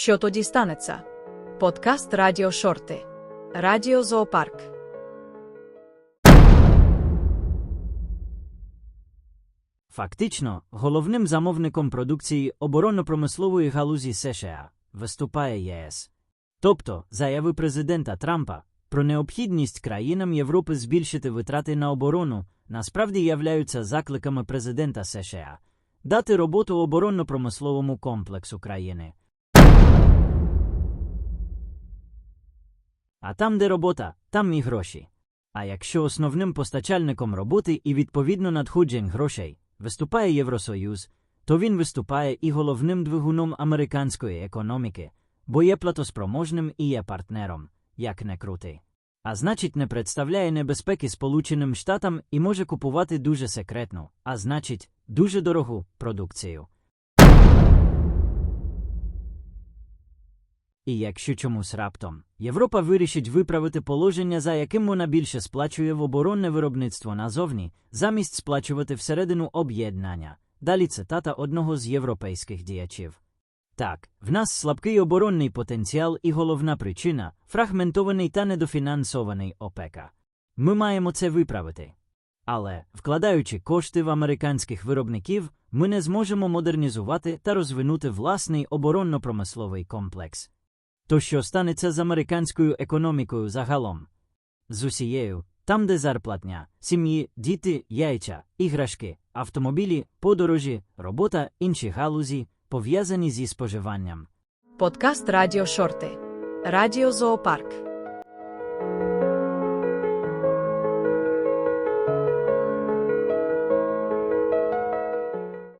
Що тоді станеться? Подкаст Радіо Шорти. Радіо Зоопарк. Фактично, головним замовником продукції оборонно-промислової галузі США виступає ЄС. Тобто, заяви президента Трампа про необхідність країнам Європи збільшити витрати на оборону насправді являються закликами президента США дати роботу оборонно-промисловому комплексу країни. А там, де робота, там і гроші. А якщо основним постачальником роботи і відповідно надходжень грошей виступає Євросоюз, то він виступає і головним двигуном американської економіки, бо є платоспроможним і є партнером, як не крути. А значить, не представляє небезпеки Сполученим Штатам і може купувати дуже секретну, а значить, дуже дорогу продукцію. І якщо чомусь раптом Європа вирішить виправити положення, за яким вона більше сплачує в оборонне виробництво назовні, замість сплачувати всередину об'єднання. Далі цитата одного з європейських діячів. Так, в нас слабкий оборонний потенціал і головна причина фрагментований та недофінансований ОПЕКа. Ми маємо це виправити. Але, вкладаючи кошти в американських виробників, ми не зможемо модернізувати та розвинути власний оборонно-промисловий комплекс. То що станеться з американською економікою загалом? З усією, там, де зарплатня, сім'ї, діти, яйця, іграшки, автомобілі, подорожі, робота, інші галузі, пов'язані зі споживанням. Подкаст Радіо Шорти. Радіо Зоопарк.